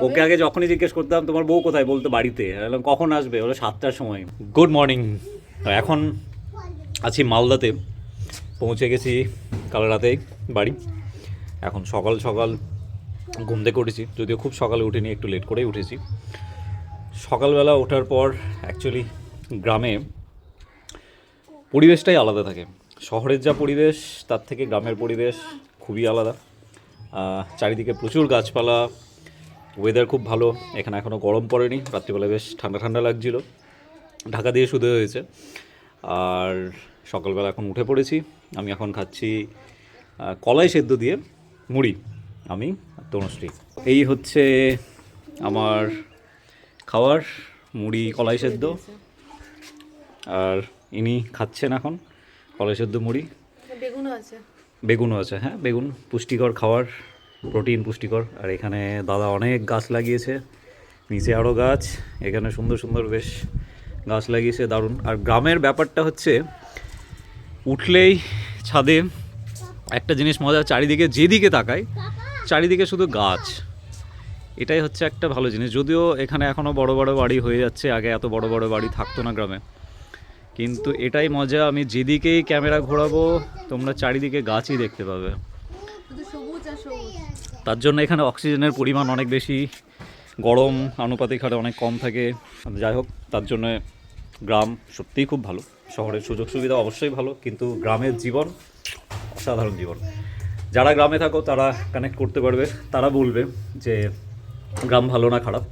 ওকে আগে যখনই জিজ্ঞেস করতাম, তোমার বউ কোথায়? বলতো বাড়িতে। কখন আসবে? ওরা সাতটার সময়। Good morning. এখন আছি মালদাতে। পৌঁছে গেছি কাল রাতেই বাড়ি। এখন সকাল সকাল ঘুম থেকে উঠেছি। যদিও খুব সকালে উঠিনি, একটু লেট করেই উঠেছি। সকালবেলা ওঠার পর অ্যাকচুয়ালি গ্রামে পরিবেশটাই আলাদা থাকে। শহরের যা পরিবেশ, তার থেকে গ্রামের পরিবেশ খুবই আলাদা। চারিদিকে প্রচুর গাছপালা ওয়েদার খুব ভালো। এখানে এখনও গরম পড়েনি। রাত্রিবেলা বেশ ঠান্ডা ঠান্ডা লাগছিল। ঢাকা দিয়ে শুধু হয়েছে। আর সকালবেলা এখন উঠে পড়েছি। আমি এখন খাচ্ছি কলাই সেদ্ধ দিয়ে মুড়ি। আমি তনুশ্রী। এই হচ্ছে আমার খাওয়ার মুড়ি কলাই সেদ্ধ। আর ইনি খাচ্ছেন এখন কলাই সেদ্ধ মুড়ি। বেগুনও আছে। বেগুনও আছে হ্যাঁ বেগুন পুষ্টিকর খাবার প্রোটিন পুষ্টিকর। আর এখানে দাদা অনেক গাছ লাগিয়েছে। নিচে আরও গাছ। এখানে সুন্দর সুন্দর বেশ গাছ লাগিয়েছে, দারুণ। আর গ্রামের ব্যাপারটা হচ্ছে, উঠলেই ছাদে একটা জিনিস মজা, চারিদিকে যেদিকে তাকায়, চারিদিকে শুধু গাছ। এটাই হচ্ছে একটা ভালো জিনিস। যদিও এখানে এখনও বড় বড় বাড়ি হয়ে যাচ্ছে, আগে এত বড় বড় বাড়ি থাকতো না গ্রামে। কিন্তু এটাই মজা, আমি যেদিকেই ক্যামেরা ঘোরাবো, তোমরা চারিদিকে গাছই দেখতে পাবে। তার জন্য এখানে অক্সিজেনের পরিমাণ অনেক বেশি। গরম আনুপাতিক হারে অনেক কম থাকে। যাই হোক, তার জন্য গ্রাম সত্যিই খুব ভালো। শহরের সুযোগ সুবিধা অবশ্যই ভালো, কিন্তু গ্রামের জীবন অসাধারণ জীবন। যারা গ্রামে থাকো, তারা কানেক্ট করতে পারবে, তারা বলবে যে গ্রাম ভালো না খারাপ।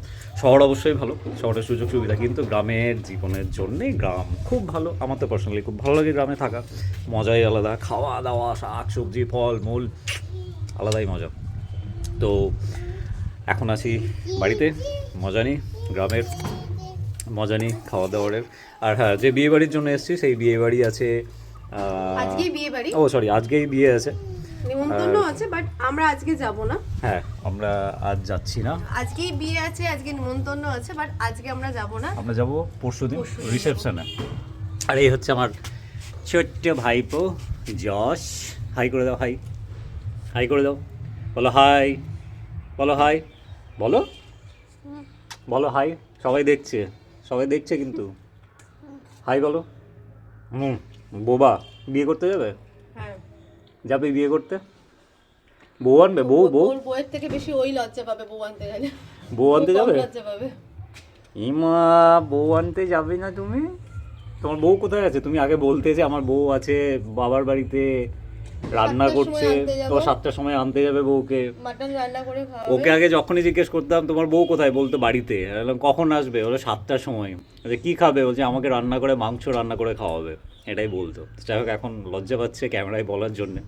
শহর অবশ্যই ভালো, শহরের সুযোগ সুবিধা, কিন্তু গ্রামের জীবনের জন্যে গ্রাম খুব ভালো। আমার তো পার্সোনালি খুব ভালো লাগে গ্রামে থাকা। মজাই আলাদা খাওয়া দাওয়া শাক সবজি ফল মূল আলাদাই মজা। তো এখন আছি বাড়িতে মজা নিই গ্রামের মজা নিই খাওয়া দাওয়ারের আর হ্যাঁ যে বিয়ে বাড়ির জন্য এসেছি সেই বিয়ে বাড়ি আছে আজকেই বিয়ে বাড়ি ও সরি আজকেই বিয়ে আছে। নিমন্ত্রণ আছে বাট আমরা আজকে যাব না। হ্যাঁ আমরা আজ যাচ্ছি না। আজকেই বিয়ে আছে আজকে নিমন্ত্রণ আছে বাট আজকে আমরা যাব না। আমরা যাব পরশুদিন। রিসেপশনে। আর এই হচ্ছে আমার ছোট্ট ভাইপো যশ হাই করে দাও হাই হাই করে দাও। বলো হাই। বলো হাই। বলো। বলো হাই। সবাই দেখছে। সবাই দেখছে কিন্তু। হাই বলো। হুম। বোবা বিয়ে করতে যাবে? হ্যাঁ। যাবে বিয়ে করতে? বউ আনবে? বউ বউ? বউয়ের থেকে বেশি ওই লজ্জা পাবে বউ আনতে গেলে। বউ আনতে যাবে? লজ্জা পাবে। ইমা বউ আনতে যাবে না তুমি? তোমার বউ কোথায় আছে? তুমি আগে বলতে যে আমার বউ আছে বাবার বাড়িতে। রান্না করছে তো সাতটার সময় আনতে যাবে বউকে। মাটন রান্না করে ওকে আগে যখনই জিজ্ঞেস করতাম তোমার বউ কোথায়? বলতো বাড়িতে। বললাম কখন আসবে? ওরা সাতটার সময়। বলছে, কি খাবে? বলছে আমাকে রান্না করে মাংস রান্না করে খাওয়াবে। এটাই বলতো। যাই হোক এখন লজ্জা পাচ্ছে ক্যামেরায় বলার জন্যে।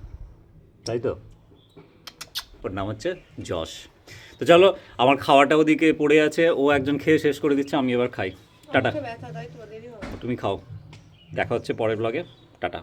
তাই তো? ওর নাম হচ্ছে যশ। তো চলো আমার খাওয়াটা ওদিকে পড়ে আছে। ও একজন খেয়ে শেষ করে দিচ্ছে আমি এবার খাই। টাটা। তুমি খাও। দেখা হচ্ছে পরের ব্লগে টাটা।